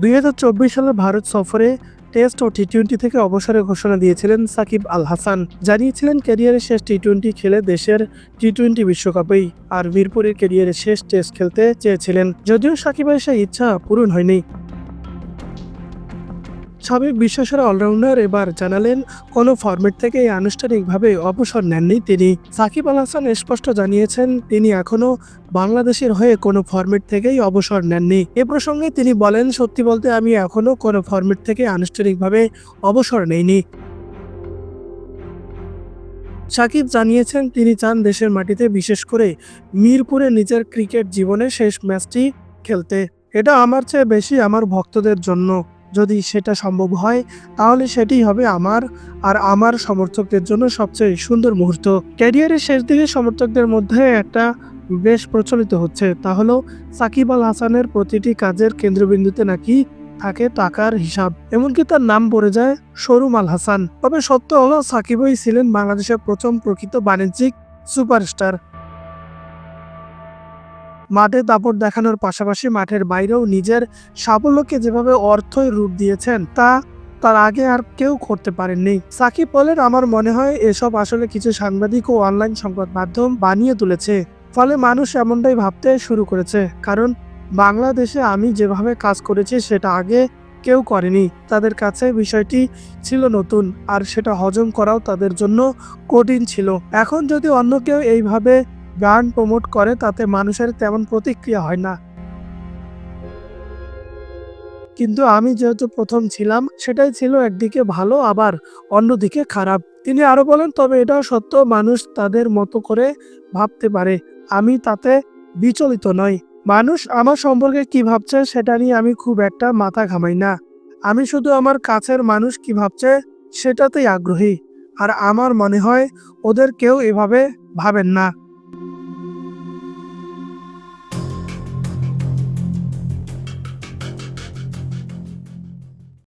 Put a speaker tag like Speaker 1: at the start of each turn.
Speaker 1: দু হাজার চব্বিশ সালে ভারত সফরে টেস্ট ও টি টোয়েন্টি থেকে অবসরের ঘোষণা দিয়েছিলেন সাকিব আল হাসান। জানিয়েছিলেন, ক্যারিয়ারের শেষ টি টোয়েন্টি খেলে দেশের টি টোয়েন্টি বিশ্বকাপেই আর মিরপুরের ক্যারিয়ারের শেষ টেস্ট খেলতে চেয়েছিলেন। যদিও সাকিবের সেই ইচ্ছা পূরণ হয়নি। সাবেক বিশ্বসেরা অলরাউন্ডার এবার জানালেন, কোনো ফরম্যাট থেকে আনুষ্ঠানিকভাবে অবসর নেননি তিনি। সাকিব আল হাসান স্পষ্ট জানিয়েছেন, তিনি এখনও বাংলাদেশের হয়ে কোনো ফরম্যাট থেকেই অবসর নেননি। এ প্রসঙ্গে তিনি বলেন, সত্যি বলতে আমি এখনও কোনো ফরম্যাট থেকে আনুষ্ঠানিকভাবে অবসর নেইনি। সাকিব জানিয়েছেন, তিনি চান দেশের মাটিতে বিশেষ করে মিরপুরে নিজের ক্রিকেট জীবনে শেষ ম্যাচটি খেলতে। এটা আমার চেয়ে বেশি আমার ভক্তদের জন্য। যদি সেটা সম্ভব হয়, তাহলে সেটাই হবে আমার আর আমার সমর্থকদের জন্য সবচেয়ে সুন্দর মুহূর্ত। ক্যারিয়ারের শেষ দিকে সমর্থকদের মধ্যে একটা বেশ প্রচলিত হচ্ছে, তা হলো সাকিব আল হাসানের প্রতিটি কাজের কেন্দ্রবিন্দুতে নাকি থাকে টাকার হিসাব, এমনকি তার নাম পড়ে যায় শোরুম আল হাসান। তবে সত্য হলো, সাকিবই ছিলেন বাংলাদেশের প্রথম প্রকৃত বাণিজ্যিক সুপারস্টার। মাঠে দাপট দেখানোর পাশাপাশি মাঠের বাইরেও নিজের সাফল্যকে যেভাবে অর্থই রূপ দিয়েছেন, তা তার আগে আর কেউ করতে পারেননি। সাকিব বলেন, আমার মনে হয় এসব আসলে কিছু সাংবাদিক ও অনলাইন সংবাদ মাধ্যম বানিয়ে তুলেছে। ফলে মানুষ এমনটাই ভাবতে শুরু করেছে। কারণ বাংলাদেশে আমি যেভাবে কাজ করেছি, সেটা আগে কেউ করেনি। তাদের কাছে বিষয়টি ছিল নতুন, আর সেটা হজম করাও তাদের জন্য কঠিন ছিল। এখন যদি অন্য কেউ এইভাবে গান প্রমোট করে, তাতে মানুষের তেমন প্রতিক্রিয়া হয় না। কিন্তু আমি যেহেতু প্রথম ছিলাম, সেটাই ছিল একদিকে ভালো, আবার অন্যদিকে খারাপ। তিনি আরও বলেন, তবে এটাও সত্য, মানুষ তাদের মতো করে ভাবতে পারে। আমি তাতে বিচলিত নই। মানুষ আমার সম্পর্কে কি ভাবছে, সেটা নিয়ে আমি খুব একটা মাথা ঘামাই না। আমি শুধু আমার কাছের মানুষ কি ভাবছে, সেটাতেই আগ্রহী। আর আমার মনে হয়, ওদের কেউ এভাবে ভাবেন না।